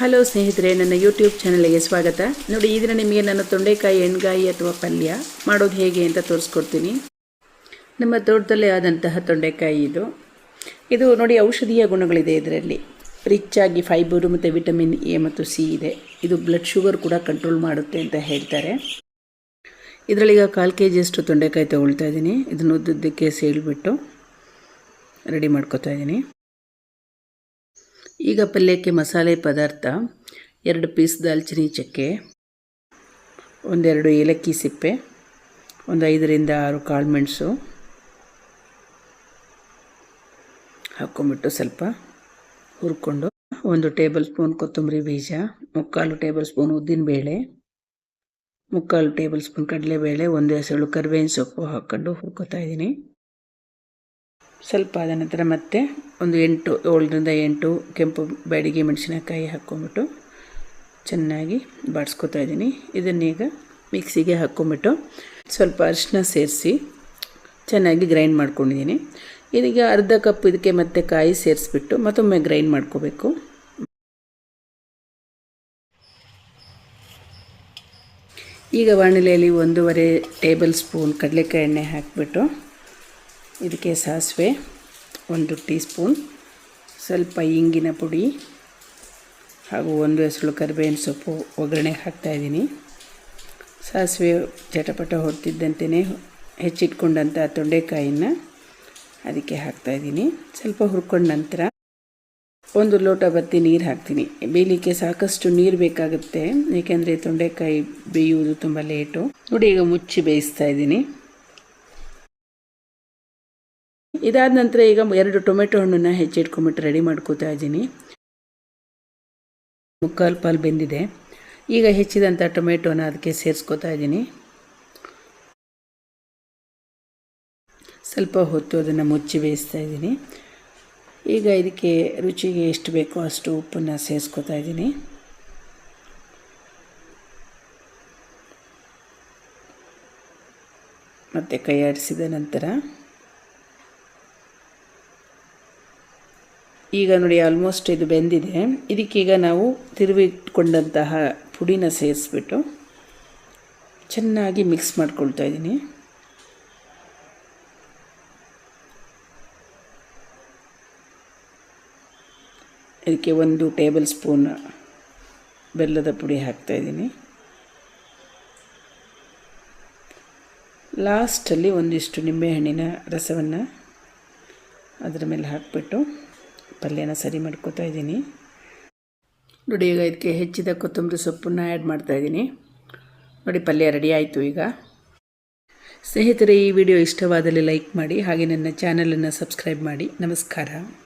Hello ಸ್ನೇಹಿತರೆ, ನನ್ನ YouTube ಚಾನಲ್ಗೆ ಸ್ವಾಗತ. ನೋಡಿ ಈ ದಿನ ನಿಮಗೆ ನನ್ನ ತೊಂಡೆಕಾಯಿ ಎಣ್ಗಾಯಿ ಅಥವಾ ಪಲ್ಯ ಮಾಡೋದು ಹೇಗೆ ಅಂತ ತೋರಿಸ್ಕೊಡ್ತೀನಿ. ನಮ್ಮ ತೋಟದಲ್ಲೇ ಆದಂತಹ ತೊಂಡೆಕಾಯಿ ಇದು. ಇದು ನೋಡಿ, ಔಷಧೀಯ ಗುಣಗಳಿದೆ ಇದರಲ್ಲಿ. ರಿಚ್ ಆಗಿ ಫೈಬರು ಮತ್ತು ವಿಟಮಿನ್ ಎ ಮತ್ತು ಸಿ ಇದೆ. ಇದು ಬ್ಲಡ್ ಶುಗರ್ ಕೂಡ ಕಂಟ್ರೋಲ್ ಮಾಡುತ್ತೆ ಅಂತ ಹೇಳ್ತಾರೆ. ಇದರಲ್ಲೀಗ ಕಾಲು ಕೆ ಜಿಯಷ್ಟು ತೊಂಡೆಕಾಯಿ ತೊಗೊಳ್ತಾ ಇದ್ದೀನಿ. ಇದನ್ನು ಉದ್ದುದ್ದಕ್ಕೆ ಸೇಳ್ಬಿಟ್ಟು ರೆಡಿ ಮಾಡ್ಕೋತಾ ಇದ್ದೀನಿ. ಈಗ ಪಲ್ಯಕ್ಕೆ ಮಸಾಲೆ ಪದಾರ್ಥ, ಎರಡು ಪೀಸ್ ದಾಲ್ಚಿನಿ ಚಕ್ಕೆ, ಒಂದೆರಡು ಏಲಕ್ಕಿ ಸಿಪ್ಪೆ, ಒಂದು ಐದರಿಂದ ಆರು ಕಾಳು ಮೆಣಸು ಹಾಕ್ಕೊಂಬಿಟ್ಟು ಸ್ವಲ್ಪ ಹುರ್ಕೊಂಡು ಒಂದು ಟೇಬಲ್ ಸ್ಪೂನ್ ಕೊತ್ತಂಬರಿ ಬೀಜ, ಮುಕ್ಕಾಲು ಟೇಬಲ್ ಸ್ಪೂನ್ ಉದ್ದಿನಬೇಳೆ ಮುಕ್ಕಾಲು ಟೇಬಲ್ ಸ್ಪೂನ್ ಕಡಲೆಬೇಳೆ, ಒಂದು ಎಸಳು ಕರಿಬೇವಿನ ಸೊಪ್ಪು ಹಾಕ್ಕೊಂಡು ಹುರ್ಕೋತಾ ಇದ್ದೀನಿ. ಸ್ವಲ್ಪ ಆದ ನಂತರ ಮತ್ತೆ ಒಂದು ಎಂಟು ಏಳರಿಂದ ಎಂಟು ಕೆಂಪು ಬ್ಯಾಡಿಗೆ ಮೆಣಸಿನಕಾಯಿ ಹಾಕ್ಕೊಂಬಿಟ್ಟು ಚೆನ್ನಾಗಿ ಬಾಡಿಸ್ಕೊತಾ ಇದ್ದೀನಿ. ಇದನ್ನೀಗ ಮಿಕ್ಸಿಗೆ ಹಾಕ್ಕೊಂಬಿಟ್ಟು ಸ್ವಲ್ಪ ಅರಿಶಿನ ಸೇರಿಸಿ ಚೆನ್ನಾಗಿ ಗ್ರೈಂಡ್ ಮಾಡ್ಕೊಂಡಿದ್ದೀನಿ. ಇದೀಗ ಅರ್ಧ ಕಪ್ ಇದಕ್ಕೆ ಮತ್ತೆ ಕಾಯಿ ಸೇರಿಸ್ಬಿಟ್ಟು ಮತ್ತೊಮ್ಮೆ ಗ್ರೈಂಡ್ ಮಾಡ್ಕೋಬೇಕು. ಈಗ ಬಾಣಲೆಯಲ್ಲಿ ಒಂದೂವರೆ ಟೇಬಲ್ ಸ್ಪೂನ್ ಕಡಲೆಕಾಯಿ ಎಣ್ಣೆ ಹಾಕಿಬಿಟ್ಟು ಇದಕ್ಕೆ ಸಾಸಿವೆ ಒಂದು ಟೀ ಸ್ಪೂನ್ ಸ್ವಲ್ಪ ಇಂಗಿನ ಪುಡಿ ಹಾಗೂ ಒಂದು ಹೆಸಳು ಕರಿಬೇವಿನ ಸೊಪ್ಪು ಒಗ್ಗರಣೆ ಹಾಕ್ತಾಯಿದ್ದೀನಿ ಸಾಸಿವೆ ಚಟಪಟ ಹೊಡ್ತಿದ್ದಂತೆಯೇ ಹೆಚ್ಚಿಟ್ಕೊಂಡಂಥ ತೊಂಡೆಕಾಯಿನ ಅದಕ್ಕೆ ಹಾಕ್ತಾಯಿದ್ದೀನಿ ಸ್ವಲ್ಪ ಹುರ್ಕೊಂಡ ನಂತರ ಒಂದು ಲೋಟ ಬತ್ತಿ ನೀರು ಹಾಕ್ತೀನಿ. ಬೇಯಲಿಕ್ಕೆ ಸಾಕಷ್ಟು ನೀರು ಬೇಕಾಗುತ್ತೆ, ಏಕೆಂದರೆ ತೊಂಡೆಕಾಯಿ ಬೇಯುವುದು ತುಂಬ ಲೇಟು. ನೋಡಿ, ಈಗ ಮುಚ್ಚಿ ಬೇಯಿಸ್ತಾ ಇದ್ದೀನಿ. ಇದಾದ ನಂತರ ಈಗ ಎರಡು ಟೊಮೆಟೊ ಹಣ್ಣನ್ನು ಹೆಚ್ಚಿಟ್ಕೊಂಬಿಟ್ಟು ರೆಡಿ ಮಾಡ್ಕೋತಾ ಇದ್ದೀನಿ. ಮುಕ್ಕಾಲು ಪಾಲು ಬೆಂದಿದೆ. ಈಗ ಹೆಚ್ಚಿದಂಥ ಟೊಮೆಟೊನ ಅದಕ್ಕೆ ಸೇರಿಸ್ಕೋತಾ ಇದ್ದೀನಿ. ಸ್ವಲ್ಪ ಹೊತ್ತು ಅದನ್ನು ಮುಚ್ಚಿ ಬೇಯಿಸ್ತಾ ಇದ್ದೀನಿ. ಈಗ ಇದಕ್ಕೆ ರುಚಿಗೆ ಎಷ್ಟು ಬೇಕೋ ಅಷ್ಟು ಉಪ್ಪನ್ನು ಸೇರಿಸ್ಕೋತಾ ಇದ್ದೀನಿ. ಮತ್ತು ಕೈಯಾಡಿಸಿದ ನಂತರ ಈಗ ನೋಡಿ ಆಲ್ಮೋಸ್ಟ್ ಇದು ಬೆಂದಿದೆ. ಇದಕ್ಕೀಗ ನಾವು ತಿರುವಿಟ್ಕೊಂಡಂತಹ ಪುಡಿನ ಸೇರಿಸ್ಬಿಟ್ಟು ಚೆನ್ನಾಗಿ ಮಿಕ್ಸ್ ಮಾಡ್ಕೊಳ್ತಾ ಇದ್ದೀನಿ. ಇದಕ್ಕೆ ಒಂದು ಟೇಬಲ್ ಸ್ಪೂನ್ ಬೆಲ್ಲದ ಪುಡಿ ಹಾಕ್ತಾಯಿದ್ದೀನಿ ಲಾಸ್ಟಲ್ಲಿ ಒಂದಿಷ್ಟು ನಿಂಬೆಹಣ್ಣಿನ ರಸವನ್ನು ಅದರ ಮೇಲೆ ಹಾಕಿಬಿಟ್ಟು ಪಲ್ಯನ ಸರಿ ಮಾಡ್ಕೋತಾ ಇದ್ದೀನಿ. ನೋಡಿ, ಈಗ ಇದಕ್ಕೆ ಹೆಚ್ಚಿದ ಕೊತ್ತಂಬರಿ ಸೊಪ್ಪನ್ನು ಆ್ಯಡ್ ಮಾಡ್ತಾಯಿದ್ದೀನಿ ನೋಡಿ, ಪಲ್ಯ ರೆಡಿ ಆಯಿತು ಈಗ. ಸ್ನೇಹಿತರೆ, ಈ ವಿಡಿಯೋ ಇಷ್ಟವಾದಲ್ಲಿ ಲೈಕ್ ಮಾಡಿ, ಹಾಗೆ ನನ್ನ ಚಾನಲನ್ನು ಸಬ್ಸ್ಕ್ರೈಬ್ ಮಾಡಿ. ನಮಸ್ಕಾರ.